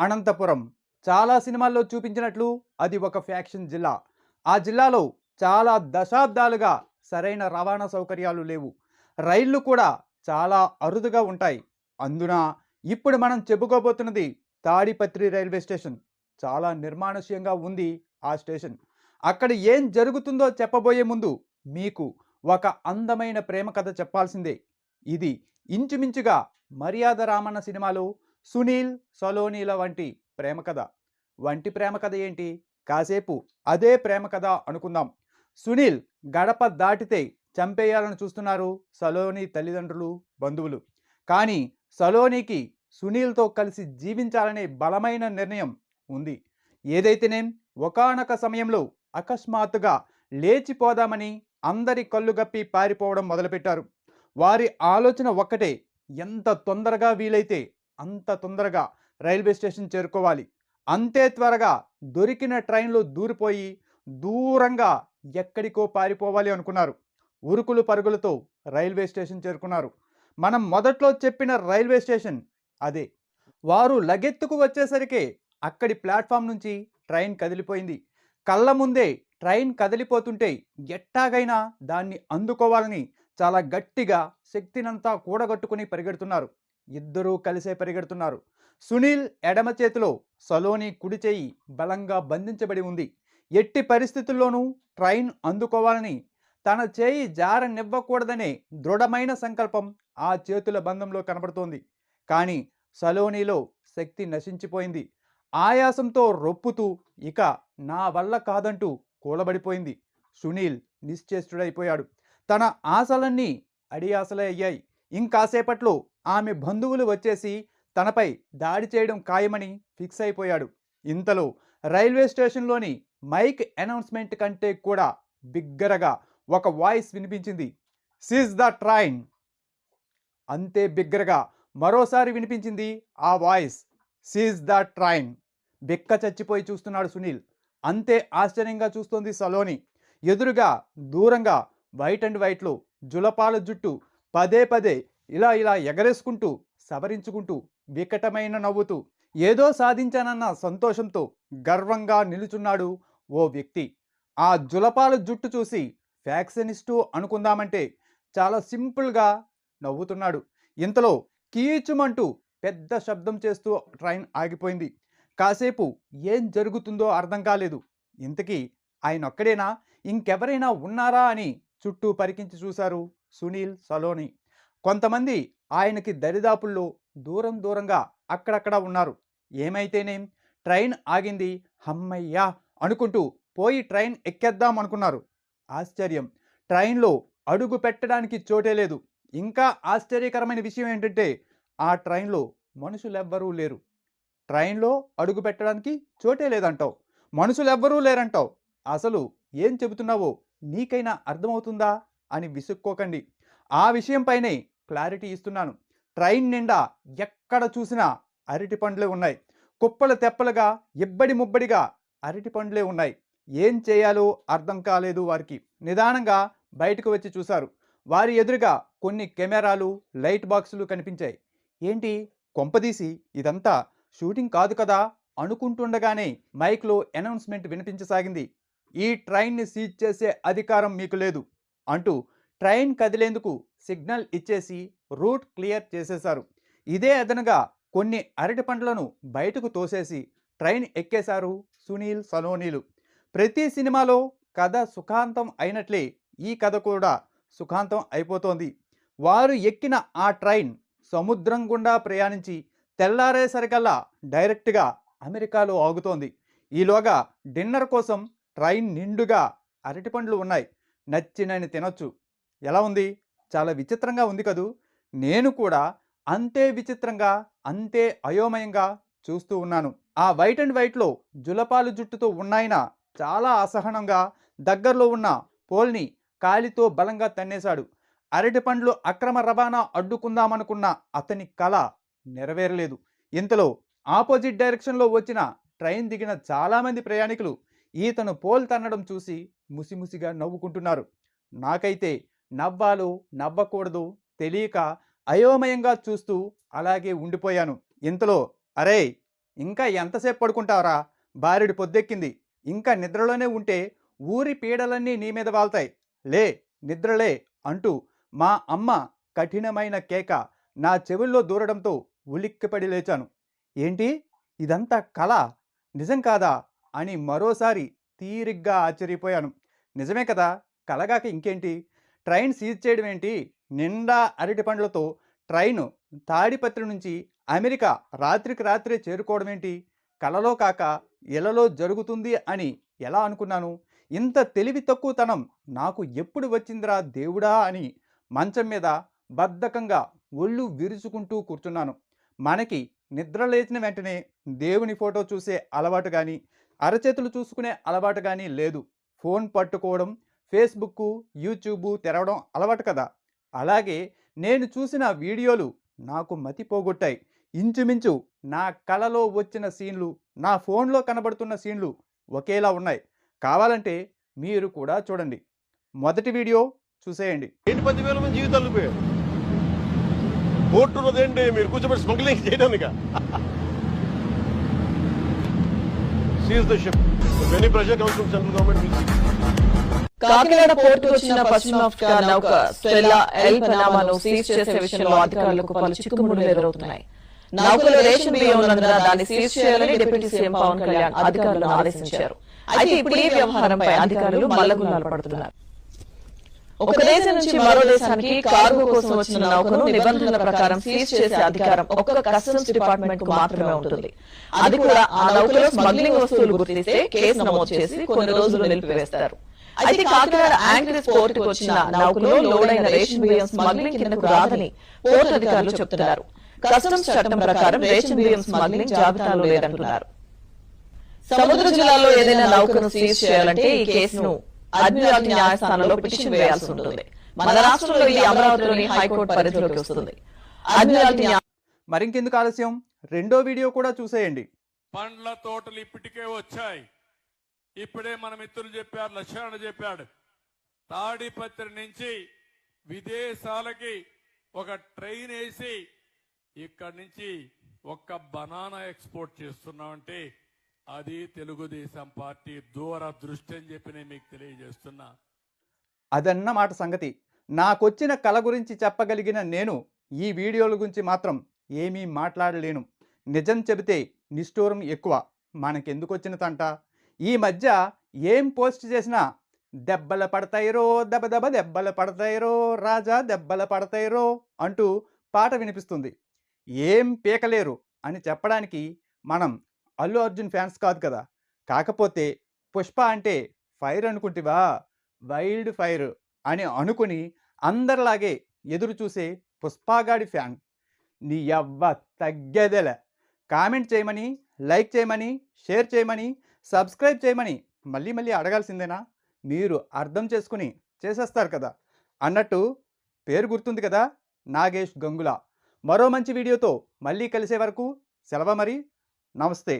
అనంతపురం. చాలా సినిమాల్లో చూపించినట్లు అది ఒక ఫ్యాక్షన్ జిల్లా. ఆ జిల్లాలో చాలా దశాబ్దాలుగా సరైన రవాణా సౌకర్యాలు లేవు. రైళ్ళు కూడా చాలా అరుదుగా ఉంటాయి. అందున ఇప్పుడు మనం చెప్పుకోబోతున్నది తాడిపత్రి రైల్వే స్టేషన్. చాలా నిర్మానుష్యంగా ఉంది ఆ స్టేషన్. అక్కడ ఏం జరుగుతుందో చెప్పబోయే ముందు మీకు ఒక అందమైన ప్రేమ కథ చెప్పాల్సిందే. ఇది ఇంచుమించుగా మర్యాద రామన్న సినిమాలో సునీల్ సలోనీల వంటి ప్రేమ కథ. వంటి ప్రేమ కథ ఏంటి? కాసేపు అదే ప్రేమ కథ అనుకుందాం. సునీల్ గడప దాటితే చంపేయాలని చూస్తున్నారు సలోని తల్లిదండ్రులు బంధువులు. కానీ సలోనికి సునీల్తో కలిసి జీవించాలనే బలమైన నిర్ణయం ఉంది. ఏదైతేనేం ఒకానొక సమయంలో అకస్మాత్తుగా లేచిపోదామని అందరి కళ్ళు గప్పి పారిపోవడం మొదలుపెట్టారు. వారి ఆలోచన ఒక్కటే ఎంత తొందరగా వీలైతే అంత తొందరగా రైల్వే స్టేషన్ చేరుకోవాలి. అంతే త్వరగా దొరికిన ట్రైన్లో దూరిపోయి దూరంగా ఎక్కడికో పారిపోవాలి అనుకున్నారు. ఉరుకులు పరుగులతో రైల్వే స్టేషన్ చేరుకున్నారు. మనం మొదట్లో చెప్పిన రైల్వే స్టేషన్ అదే. వారు లగెత్తుకు వచ్చేసరికి అక్కడి ప్లాట్ఫామ్ నుంచి ట్రైన్ కదిలిపోయింది. కళ్ళ ముందే ట్రైన్ కదిలిపోతుంటే ఎట్టాగైనా దాన్ని అందుకోవాలని చాలా గట్టిగా శక్తినంతా కూడగట్టుకుని పరిగెడుతున్నారు. ఇద్దరూ కలిసే పరిగెడుతున్నారు. సునీల్ ఎడమ చేతిలో సలోని కుడి చేయి బలంగా బంధించబడి ఉంది. ఎట్టి పరిస్థితుల్లోనూ ట్రైన్ అందుకోవాలని తన చేయి జారనివ్వకూడదనే దృఢమైన సంకల్పం ఆ చేతుల బంధంలో కనబడుతోంది. కానీ సలోనిలో శక్తి నశించిపోయింది. ఆయాసంతో రొప్పుతూ ఇక నా వల్ల కాదంటూ కూలబడిపోయింది. సునీల్ నిశ్చేష్టుడైపోయాడు. తన ఆశలన్నీ అడియాసలే అయ్యాయి ఇంకాసేపట్లో ఆమె బంధువులు వచ్చేసి తనపై దాడి చేయడం ఖాయమని ఫిక్స్ అయిపోయాడు. ఇంతలో రైల్వే స్టేషన్లోని మైక్ అనౌన్స్మెంట్ కంటే కూడా బిగ్గరగా ఒక వాయిస్ వినిపించింది. సీజ్ ద ట్రైన్ అంతే బిగ్గరగా మరోసారి వినిపించింది ఆ వాయిస్. సీజ్ ద ట్రైన్ బిక్క చచ్చిపోయి చూస్తున్నాడు సునీల్. అంతే ఆశ్చర్యంగా చూస్తోంది సలోని. ఎదురుగా దూరంగా వైట్ అండ్ వైట్లో జులపాల జుట్టు పదే పదే ఇలా ఇలా ఎగరేసుకుంటూ సవరించుకుంటూ వికటమైన నవ్వుతూ ఏదో సాధించానన్న సంతోషంతో గర్వంగా నిలుచున్నాడు ఓ వ్యక్తి. ఆ జులపాల జుట్టు చూసి ఫ్యాక్షనిస్టు అనుకుందామంటే చాలా సింపుల్గా నవ్వుతున్నాడు. ఇంతలో కీచుమంటూ పెద్ద శబ్దం చేస్తూ ట్రైన్ ఆగిపోయింది. కాసేపు ఏం జరుగుతుందో అర్థం కాలేదు. ఇంతకీ ఆయన ఒక్కడేనా ఇంకెవరైనా ఉన్నారా అని చుట్టూ పరికించి చూశారు. సునీల్ సలోని. కొంతమంది ఆయనకి దరిదాపుల్లో దూరం దూరంగా అక్కడక్కడ ఉన్నారు. ఏమైతేనేం? ట్రైన్ ఆగింది. హమ్మయ్యా! అనుకుంటూ పోయి ట్రైన్ ఎక్కేద్దాం అనుకున్నారు. ఆశ్చర్యం. ట్రైన్లో అడుగు పెట్టడానికి చోటే లేదు. ఇంకా ఆశ్చర్యకరమైన విషయం ఏంటంటే ఆ ట్రైన్లో మనుషులెవ్వరూ లేరు. ట్రైన్లో అడుగు పెట్టడానికి చోటే లేదంటావు. మనుషులెవ్వరూ లేరంటావు. అసలు ఏం చెబుతున్నావో నీకైనా అర్థమవుతుందా? అని విసుక్కోకండి. ఆ విషయంపైనే క్లారిటీ ఇస్తున్నాను. ట్రైన్ నిండా ఎక్కడ చూసినా అరటి పండ్లే ఉన్నాయి. కుప్పలు తెప్పలుగా ఇబ్బడి ముబ్బడిగా అరటి పండ్లే ఉన్నాయి. ఏం చేయాలో అర్థం కాలేదు వారికి. నిదానంగా బయటకు వచ్చి చూశారు. వారి ఎదురుగా కొన్ని కెమెరాలు లైట్ బాక్సులు కనిపించాయి. ఏంటి? కొంపదీసి ఇదంతా షూటింగ్ కాదు కదా అనుకుంటుండగానే మైక్లో అనౌన్స్మెంట్ వినిపించసాగింది. ఈ ట్రైన్ని సీజ్ చేసే అధికారం మీకు లేదు. అంటూ ట్రైన్ కదిలేందుకు సిగ్నల్ ఇచ్చేసి రూట్ క్లియర్ చేసేశారు. ఇదే అదనగా కొన్ని అరటి పండ్లను బయటకు తోసేసి ట్రైన్ ఎక్కేశారు సునీల్ సలోనీలు. ప్రతి సినిమాలో కథ సుఖాంతం అయినట్లే ఈ కథ కూడా సుఖాంతం అయిపోతోంది. వారు ఎక్కిన ఆ ట్రైన్ సముద్రం గుండా ప్రయాణించి తెల్లారేసరికల్లా డైరెక్ట్గా అమెరికాలో ఆగుతోంది. ఈలోగా డిన్నర్ కోసం ట్రైన్ నిండుగా అరటిపండ్లు ఉన్నాయి. నచ్చినని తినొచ్చు. ఎలా ఉంది? చాలా విచిత్రంగా ఉంది కదూ. నేను కూడా అంతే విచిత్రంగా అంతే అయోమయంగా చూస్తూ ఉన్నాను. ఆ వైట్ అండ్ వైట్లో జులపాలు జుట్టుతో ఉన్నాయన చాలా అసహనంగా దగ్గరలో ఉన్న పోల్ని కాలితో బలంగా తన్నేశాడు. అరటి పండ్లు అక్రమ రవాణా అడ్డుకుందామనుకున్న అతని కళ నెరవేరలేదు. ఇంతలో ఆపోజిట్ డైరెక్షన్లో వచ్చిన ట్రైన్ దిగిన చాలామంది ప్రయాణికులు ఈతను పోల్ తన్నడం చూసి ముసిముసిగా నవ్వుకుంటున్నారు. నాకైతే నవ్వాలో నవ్వకూడదు తెలియక అయోమయంగా చూస్తూ అలాగే ఉండిపోయాను. ఇంతలో అరే ఇంకా ఎంతసేపు పడుకుంటారా బారిడి పొద్దెక్కింది. ఇంకా నిద్రలోనే ఉంటే ఊరి పీడలన్నీ నీ మీద వాళ్తాయి. లే నిద్రలే అంటూ మా అమ్మ కఠినమైన కేక నా చెవుల్లో దూరడంతో ఉలిక్కిపడి లేచాను. ఏంటి? ఇదంతా కళ నిజం కాదా? అని మరోసారి తీరిగ్గా ఆశ్చర్యపోయాను. నిజమే కదా! కలగాక ఇంకేంటి? ట్రైన్ సీజ్ చేయడం ఏంటి? నిండా అరటి పండ్లతో ట్రైను తాడిపత్రి నుంచి అమెరికా రాత్రికి రాత్రే చేరుకోవడం ఏంటి? కలలో కాక ఇలలో జరుగుతుంది అని ఎలా అనుకున్నాను? ఇంత తెలివి తక్కువతనం నాకు ఎప్పుడు వచ్చిందిరా దేవుడా అని మంచం మీద బద్ధకంగా ఒళ్ళు విరుచుకుంటూ కూర్చున్నాను. మనకి నిద్ర లేచిన వెంటనే దేవుని ఫోటో చూసే అలవాటు కానీ అరచేతులు చూసుకునే అలవాటు కానీ లేదు. ఫోన్ పట్టుకోవడం ఫేస్బుక్ యూట్యూబ్ తెరవడం అలవాటు కదా! అలాగే నేను చూసిన వీడియోలు నాకు మతి పోగొట్టాయి. ఇంచుమించు నా కలలో వచ్చిన సీన్లు నా ఫోన్లో కనబడుతున్న సీన్లు ఒకేలా ఉన్నాయి. కావాలంటే మీరు కూడా చూడండి. మొదటి వీడియో చూసేయండి. ఏంటి పదివేల మంది జీవితాలు పోయారు? కోర్టు ఉన్నదేంటి మీరు కూర్చోబెట్టి smuggling చేయడానిక? Seize the ship any pressure comes from central government Kakinada పోర్టుకు వచ్చిన పశ్చిమ ఆఫ్రికా నౌక స్టెల్లా ఎల్ పనామాను సీజ్ చేసే విషయంలో అధికారులకు పలు చిక్కుముడులు ఎదురవుతున్నాయి. నౌకలో రేషన్ బియ్యం ఉన్నందున దాన్ని సీజ్ చేయాలని డిప్యూటీ సీఎం పవన్ కళ్యాణ్ అధికారులను ఆదేశించారు. అయితే ఇప్పుడు ఈ వ్యవహారంపై అధికారులు మల్లగుల్లాలు పడుతున్నారు. ఒక దేశం నుంచి మరో దేశానికి కార్గో కోసం వచ్చిన నౌకను నిబంధనల ప్రకారం సీజ్ చేసే అధికారం ఒక్క కస్టమ్స్ డిపార్ట్మెంట్కు మాత్రమే ఉంటుంది. అది కూడా ఆ నౌకలో స్మగ్లింగ్ వస్తువులు గుర్తిస్తే కేసు నమోదు చేసి కొన్ని రోజులు నిలిపివేస్తారు. అయితే కాకినాడ యాంకరేజ్ పోర్టుకు వచ్చిన నౌకలో లోడైన రేషన్ బియ్యం స్మగ్లింగ్ కిందకు రాదని పోర్టు అధికారులు చెబుతున్నారు కస్టమ్స్ చట్టం ప్రకారం రేషన్ బియ్యం స్మగ్లింగ్ జాబితాలో లేదంటున్నారు. సముద్ర జిల్లాలో ఏదైనా నౌకను సీజ్ చేయాలంటే ఈ కేసును అడ్మిరాల్టీ న్యాయస్థానంలో పిటిషన్ వేయాల్సి ఉంటుంది. మన రాష్ట్రంలో ఇది అమరావతిలోని హైకోర్టు పరిధిలోకి వస్తుంది. న్యాయ- మరింకెందుకు ఆలస్యం? రెండో వీడియో కూడా చూసేయండి. పండ్ల తోటలు ఇప్పటికే వచ్చాయి. ఇప్పుడే మన మిత్రులు చెప్పారు లక్ష్మణ చెప్పాడు. తాడిపత్రి నుంచి విదేశాలకి ఒక ట్రైన్ వేసి ఇక్కడి నుంచి ఒక్క బనానా ఎక్స్పోర్ట్ చేస్తున్నామంటే అది తెలుగుదేశం పార్టీ దూరదృష్టి అని చెప్పి నేను మీకు తెలియజేస్తున్నా. అదన్నమాట సంగతి. నాకొచ్చిన కళ గురించి చెప్పగలిగిన నేను ఈ వీడియోల గురించి మాత్రం ఏమీ మాట్లాడలేను. నిజం చెబితే నిష్ఠూరం ఎక్కువ. మనకెందుకు వచ్చిన తంట ఈ మధ్య ఏం పోస్ట్ చేసినా దెబ్బలు పడతాయిరో దెబ్బ దెబ్బ దెబ్బలు పడతాయిరో రాజా దెబ్బలు పడతాయిరో అంటూ పాట వినిపిస్తుంది. ఏం పీకలేరు అని చెప్పడానికి మనం అల్లు అర్జున్ ఫ్యాన్స్ కాదు కదా! కాకపోతే పుష్ప అంటే ఫైర్ అనుకుంటివా? వైల్డ్ ఫైర్ అని అనుకుని అందరిలాగే ఎదురు చూసే పుష్పగాడి ఫ్యాన్. నీ ఎవ్వ తగ్గేదేలే. కామెంట్ చేయమని లైక్ చేయమని షేర్ చేయమని సబ్స్క్రైబ్ చేయమని మళ్ళీ మళ్ళీ అడగాల్సిందేనా? మీరు అర్థం చేసుకుని చేసేస్తారు కదా! అన్నట్టు పేరు గుర్తుంది కదా! నాగేష్ గంగుల. మరో మంచి వీడియోతో మళ్ళీ కలిసే వరకు సెలవు మరి. నమస్తే.